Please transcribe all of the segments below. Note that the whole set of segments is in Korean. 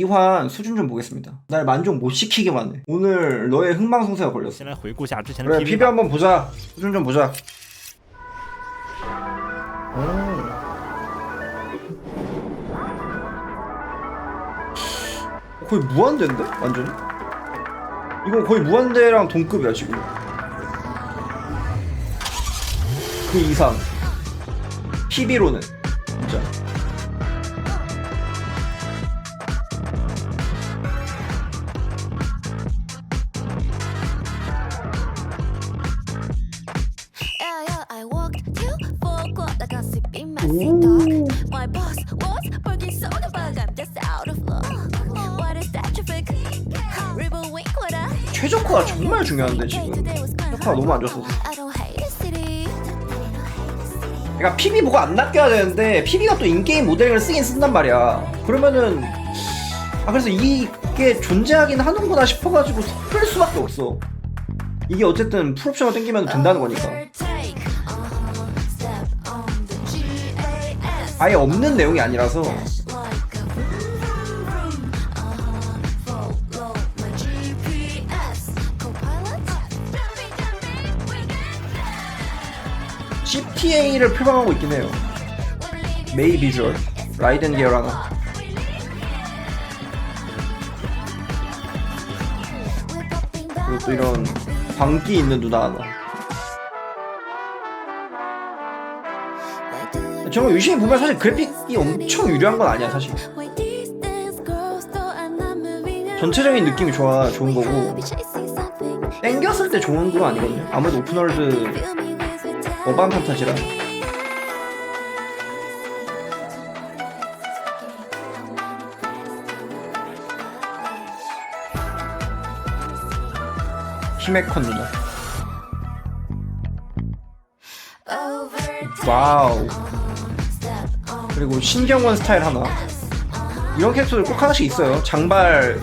이환 수준 좀 보겠습니다. 날 만족 못 시키게만 해. 오늘 너의 흥망성쇠가 걸렸어. 先来回顾下之前的 그래 PV PB 吧。 한번 보자. 수준 좀 보자. 오. 거의 무한대인데? 완전히? 이거 거의 무한대랑 동급이야 지금. 그 이상. PB로는 최저가가 정말 중요한데 지금. 효과가 너무 안 좋았어. 그러니까 PB 보고 안 낚여야 되는데 PB가 또 인게임 모델을 쓰긴 쓴단 말이야. 그러면은 아 그래서 이게 존재하긴 하는구나 싶어가지고 섞을 수밖에 없어. 이게 어쨌든 풀옵션을 땡기면 된다는 거니까. 아예 없는 내용이 아니라서. Uh-huh, CTA를 표방하고 있긴 해요. 메이 비주얼, 라이덴 계열 하나. 그리고 또 이런 광기 있는 누나 하나. 정말 유심히 보면 사실 그래픽이 엄청 유려한 건 아니야 사실. 전체적인 느낌이 좋아 좋은 거고 땡겼을 때 좋은 건 아니거든요. 아무래도 오픈월드 어반 판타지라. 히메컨 누나. 와우. 그리고 신경원 스타일 하나. 이런 캐릭터들 꼭 하나씩 있어요. 장발,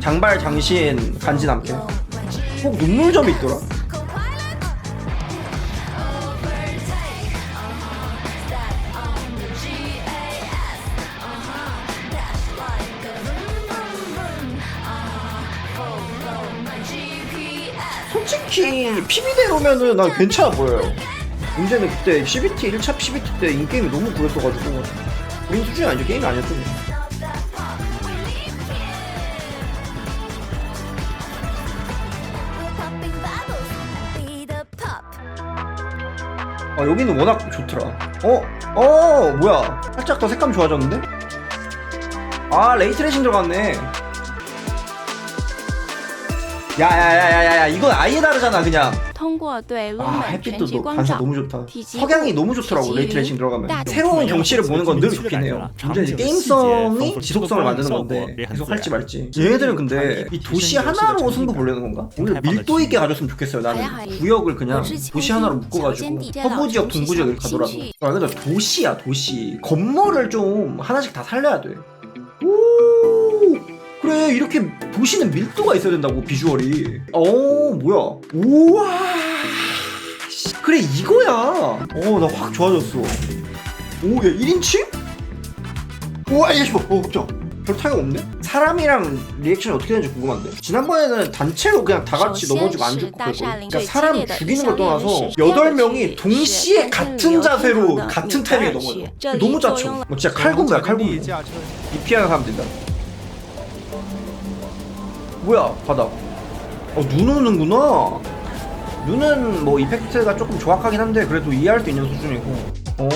장발 장신 간지 남게. 꼭 눈물점이 있더라. 솔직히 PB대로면은 난 괜찮아 보여요. 문제는 그때 CBT 1차 PBT 때 인게임이 너무 구렸어가지고 우린 수준이 아니죠 게임이 아니었죠. 그냥. 아 여기는 워낙 좋더라. 어? 어 뭐야? 살짝 더 색감 좋아졌는데? 아 레이트레이싱 들어갔네. 야야야야야야 이건 아예 다르잖아 그냥. 通过对 아 路美 햇빛도 全局 너- 光 반사 照 너무 좋다. 디지고, 석양이 너무 좋더라고 디지, 레이트레이싱 들어가면. 나- 새로운 경치를 보는 건 늘 좋긴 해요. 문제는 이제 게임성이 지속성을 만드는 건데 계속 할지 말지. 얘네들은 근데 이 도시 하나로 승부 보려는 건가? 오늘 밀도 있게 가졌으면 좋겠어요. 나는 구역을 그냥 도시 하나로 묶어가지고 서부 지역, 동부 지역 이렇게 가더라도. 아 근데 도시야 도시. 건물을 좀 하나씩 다 살려야 돼. 오 이렇게 도시는 밀도가 있어야 된다고 비주얼이. 어 뭐야? 우와. 씨, 그래 이거야. 어 나 확 좋아졌어. 오, 야 1인칭? 우와, 얘 봐. 어, 깜짝. 별 타격 없네? 사람이랑 리액션이 어떻게 되는지 궁금한데. 지난번에는 단체로 그냥 다 같이 넘어지고 안 죽고 그랬거든. 그러니까 사람 죽이는 걸 떠나서 8명이 동시에 같은 자세로 같은 타이밍에 넘어져. 너무 짜쳐. 뭐 진짜 칼군무야, 칼군무. 이 피하는 사람 된다. 뭐야, 바닥. 어, 눈 오는구나. 눈은 뭐 이펙트가 조금 조악하긴 한데 그래도 이해할 수 있는 수준이고. 어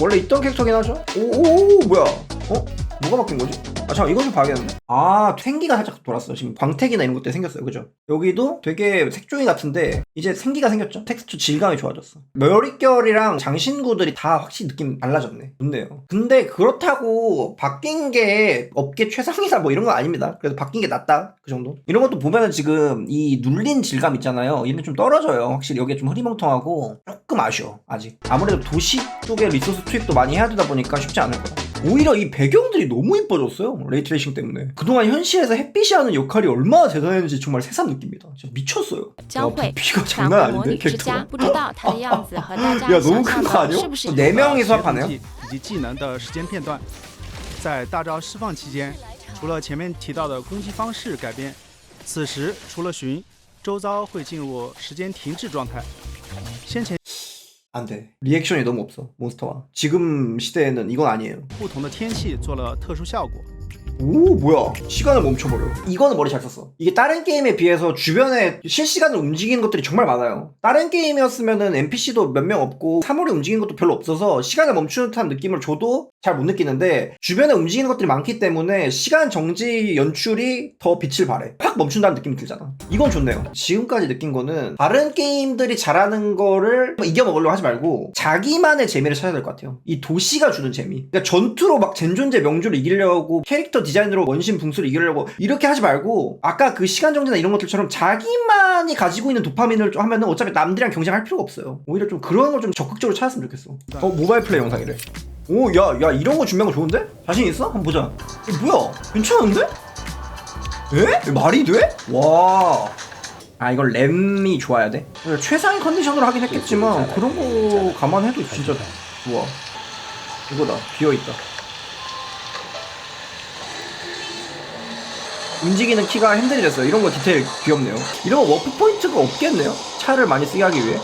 원래 있던 캐릭터긴 하죠? 오오 뭐야? 어? 뭐가 바뀐 거지 아 잠깐 이거 좀 봐야겠네 아 생기가 살짝 돌았어. 지금 광택이나 이런 것들 생겼어요. 그죠? 여기도 되게 색종이 같은데 이제 생기가 생겼죠? 텍스처 질감이 좋아졌어. 머릿결이랑 장신구들이 다 확실히 느낌 달라졌네. 좋네요. 근데 그렇다고 바뀐 게 업계 최상이다 뭐 이런 건 아닙니다. 그래도 바뀐 게 낫다. 그 정도? 이런 것도 보면은 지금 이 눌린 질감 있잖아요. 게좀 떨어져요. 확실히 여기가 좀 흐리멍텅하고 조금 아쉬워 아직. 아무래도 도시 쪽에 리소스 투입도 많이 해야 되다 보니까 쉽지 않을 거야 오히려 이 배경들이 너무 이뻐졌어요 레이트레이싱 때문에 그동안 현실에서 햇빛이 하는 역할이 얼마나 대단했는지 정말 새삼 느낍니다 진짜 미쳤어요 将 야 会 부피가 返 장난 回模 아닌데 拟之家， 캐릭터가 不知道它的样子和大家 야 너무 想 큰 象 거 的 아니야? 是不是一 네 样？ 명이서 하네요 以及技能的时间片段，在大招释放期间， 除了前面提到的攻击方式改变，此时除了寻，周遭会进入时间停滞状态。先前 안 돼. 리액션이 너무 없어. 몬스터가. 지금 시대에는 이건 아니에요. 不同的天气做了特殊效果。 오 뭐야 시간을 멈춰버려 이거는 머리 잘 썼어 이게 다른 게임에 비해서 주변에 실시간으로 움직이는 것들이 정말 많아요 다른 게임이었으면은 NPC도 몇 명 없고 사물이 움직이는 것도 별로 없어서 시간을 멈추는 듯한 느낌을 줘도 잘 못 느끼는데 주변에 움직이는 것들이 많기 때문에 시간 정지 연출이 더 빛을 발해. 확 멈춘다는 느낌이 들잖아. 이건 좋네요. 지금까지 느낀 거는 다른 게임들이 잘하는 거를 이겨먹으려고 하지 말고 자기만의 재미를 찾아야 될 것 같아요. 이 도시가 주는 재미. 그러니까 전투로 막 젠존제 명주를 이기려고 캐릭터 디자인으로 원신 붕수를 이기려고 이렇게 하지 말고 아까 그 시간 정지나 이런 것들처럼 자기만이 가지고 있는 도파민을 좀 하면은 어차피 남들이랑 경쟁할 필요가 없어요. 오히려 좀 그런 걸 좀 적극적으로 찾았으면 좋겠어. 어 모바일 플레이 영상이래 오 야 야 이런 거 준비한 거 좋은데? 자신 있어? 한번 보자 이거 뭐야 괜찮은데? 에? 말이 돼? 와. 아 이걸 램이 좋아야 돼? 최상의 컨디션으로 하긴 했겠지만 그런 거 감안해도 진짜 좋아 이거다 비어있다 움직이는 키가 핸들이 됐어요 이런 거 디테일 귀엽네요 이런 거 워프 포인트가 없겠네요 차를 많이 쓰게 하기 위해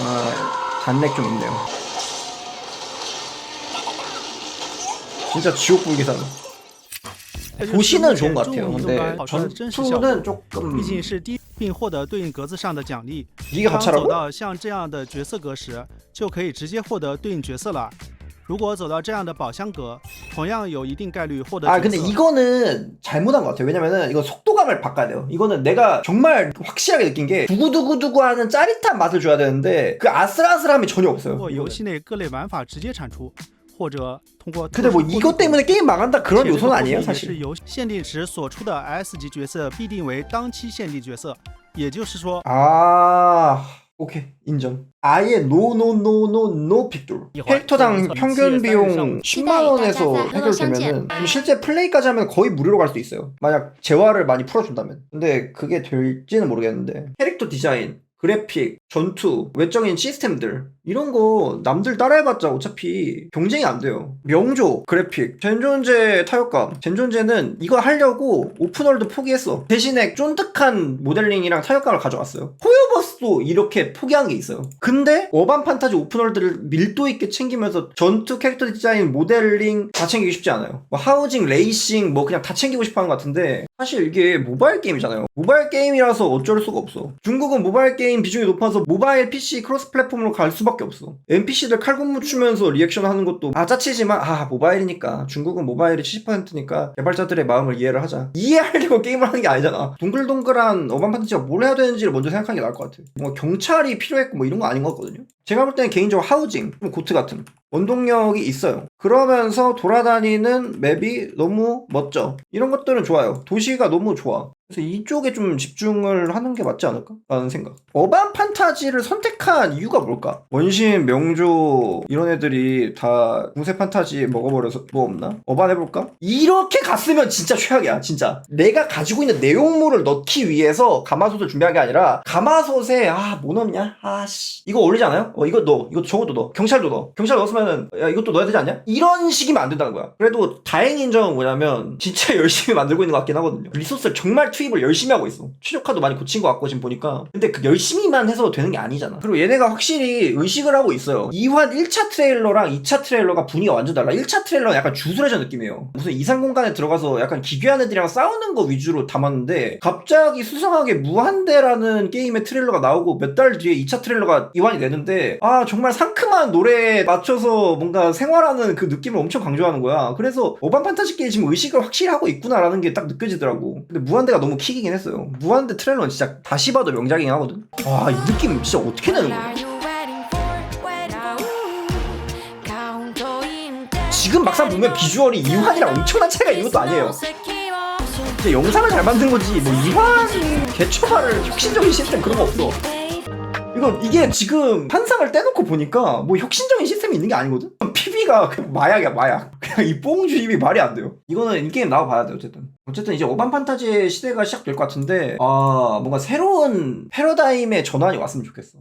아 잔렉 좀 있네요 진짜 지옥 불기사네 도시는 좋은 것 같아요. 근데 好出的真实效果， 전투는 조금 毕竟是第一，并获得对应格子上的奖励。 이게 当走 가차라고? 到像这样的角色格时，就可以直接获得对应角色了。 如果走到这样的宝箱格，同样有一定概率获得 아 角 근데 色。 이거는 잘못한 것 같아요. 왜냐면은 이거 속도감을 바꿔야 돼요. 이거는 내가 정말 확실하게 느낀 게 두구두구두구하는 짜릿한 맛을 줘야 되는데 그 아슬아슬함이 전혀 通 없어요. 过 이거는. 游戏内各类玩法直接产出，或者通过 근데 뭐 特殊 이것 때문에 게임 망한다 且 그런 这个 요소는 过程 아니에요 也是 사실. 由限定时所出的 S 级角色必定为当期限定角色，也就是说， 아 오케이 인정. 아예 노노노노노 픽돌. 캐릭터당 평균 비용 10만 원에서 해결되면은 그럼 실제 플레이까지 하면 거의 무료로 갈 수 있어요. 만약 재화를 많이 풀어준다면. 근데 그게 될지는 모르겠는데 캐릭터 디자인, 그래픽, 전투, 외적인 시스템들 이런 거 남들 따라해봤자 어차피 경쟁이 안 돼요. 명조, 그래픽, 젠존제 타격감. 젠존제는 이거 하려고 오픈월드 포기했어. 대신에 쫀득한 모델링이랑 타격감을 가져왔어요. 호요버스도 이렇게 포기한 게 있어요. 근데 어반 판타지 오픈월드를 밀도 있게 챙기면서 전투 캐릭터 디자인, 모델링 다 챙기기 쉽지 않아요. 뭐 하우징, 레이싱 뭐 그냥 다 챙기고 싶어 하는 것 같은데 사실 이게 모바일 게임이잖아요. 모바일 게임이라서 어쩔 수가 없어. 중국은 모바일 게임 비중이 높아서 모바일 PC 크로스 플랫폼으로 갈 수밖에 없어. NPC들 칼군무 추면서 리액션 하는 것도 아 짜치지만 아 모바일이니까 중국은 모바일이 70%니까 개발자들의 마음을 이해를 하자. 이해하려고 게임을 하는 게 아니잖아. 동글동글한 어반 판타지가 뭘 해야 되는지를 먼저 생각하는 게 나을 것 같아. 뭔가 경찰이 필요했고 뭐 이런 거 아닌 것 같거든요. 제가 볼 때는 개인적으로 하우징, 뭐 고트 같은 원동력이 있어요. 그러면서 돌아다니는 맵이 너무 멋져. 이런 것들은 좋아요. 도시가 너무 좋아. 그래서 이쪽에 좀 집중을 하는 게 맞지 않을까? 라는 생각. 어반 판타지를 선택한 이유가 뭘까? 원신, 명조, 이런 애들이 다 궁세 판타지 먹어버려서 뭐 없나? 어반 해볼까? 이렇게 갔으면 진짜 최악이야, 진짜. 내가 가지고 있는 내용물을 넣기 위해서 가마솥을 준비한 게 아니라, 가마솥에, 아, 뭐 넣냐? 아, 씨. 이거 올리지 않아요? 어, 이거 넣어. 이거 저것도 넣어. 경찰도 넣어. 경찰 넣었으면은, 야, 이것도 넣어야 되지 않냐? 이런 식이면 안 된다는 거야. 그래도 다행인 점은 뭐냐면, 진짜 열심히 만들고 있는 것 같긴 하거든요. 리소스를 정말 투입을 열심히 하고 있어. 최적화도 많이 고친 것 같고, 지금 보니까. 근데 그 열심히만 해서 되는 게 아니잖아. 그리고 얘네가 확실히 의식을 하고 있어요. 이환 1차 트레일러랑 2차 트레일러가 분위기가 완전 달라. 1차 트레일러는 약간 주술회전 느낌이에요. 무슨 이상 공간에 들어가서 약간 기괴한 애들이랑 싸우는 거 위주로 담았는데, 갑자기 수상하게 무한대라는 게임의 트레일러가 나오고 몇 달 뒤에 2차 트레일러가 이완이 되는데, 아, 정말 상큼한 노래에 맞춰서 뭔가 생활하는 그 느낌을 엄청 강조하는 거야. 그래서 어반 판타지 게임 지금 의식을 확실히 하고 있구나라는 게 딱 느껴지더라고. 근데 무한대가 너무 킥이긴 했어요. 무한대 트레일러는 진짜 다시 봐도 명작이긴 하거든. 와, 이 느낌 진짜 어떻게 내는 거야? 지금 막상 보면 비주얼이 이환이랑 엄청난 차이가 있는 것도 아니에요. 진짜 영상을 잘 만든 거지. 뭐 이환 개초발을 혁신적인 시스템 그런 거 없어. 이거 이게 지금 한상을 떼놓고 보니까 뭐 혁신적인 시스템이 있는 게 아니거든? PB가 마약이야 마약. 그냥 이 뽕주입이 말이 안 돼요. 이거는 인게임 나와봐야 돼 어쨌든. 어쨌든 이제 어반 판타지의 시대가 시작될 것 같은데 아 뭔가 새로운 패러다임의 전환이 왔으면 좋겠어